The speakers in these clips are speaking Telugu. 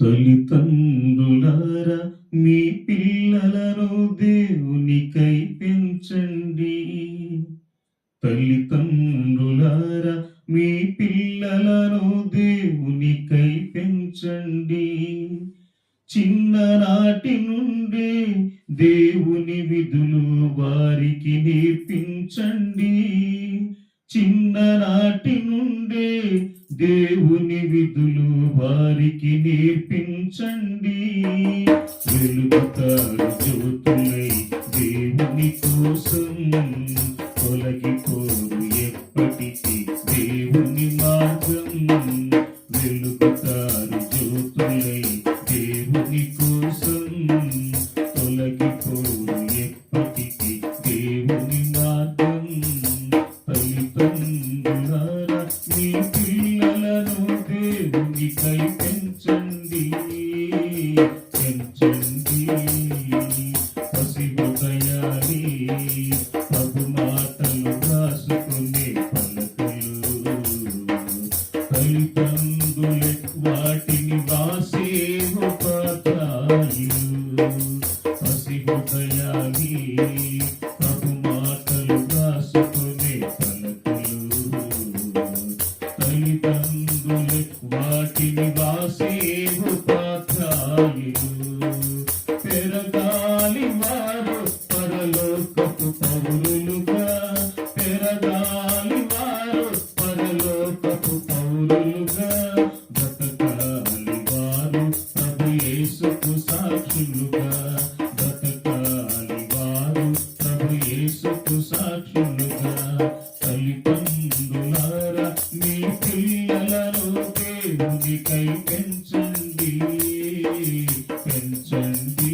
తల్లిదండ్రులారా మీ పిల్లలను దేవునికై పెంచండి. తల్లిదండ్రులారా మీ పిల్లలను దేవునికై పెంచండి. చిన్ననాటి నుండి దేవుని విధులు వారికి నేర్పించండి. చిన్ననాటి నుండే దేవుని విధులు వారికి నేర్పించండి. వెలుగుతారు జ్యోతులై దేవుని కోసం తొలగిపోరు ఎప్పటికీ దేవుని మార్గం. వెలుగుతారు జ్యోతులై దేవునికై పెంచండి పెంచండి పసి హృదయాన్ని మాటలు రాసుకునే పలకలు తల్లిదండ్రులే వాటిని వాసే ఉపాధ్యాయులు పౌరులుగా పెరగాలి వారు పరలోకపు పౌరులుగా బ్రతకాలి వారు ప్రభు యేసుకు సాక్షులుగా బ్రతకాలి వారు ప్రభు యేసుకు సాక్షులుగా తల్లిదండ్రులారా మీ పిల్లలను దేవునికై పెంచండి పెంచండి.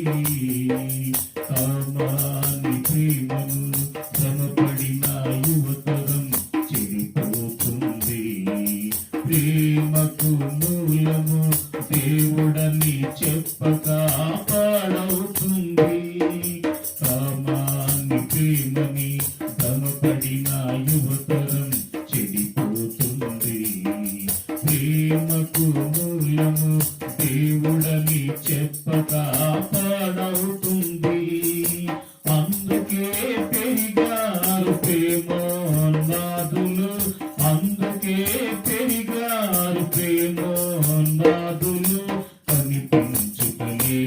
దేవుడని చెప్పక పాడవుతుంది. కామాన్ని ప్రేమని శ్రమపడిన యువతరం చెడిపోతుంది. ప్రేమకు మూలము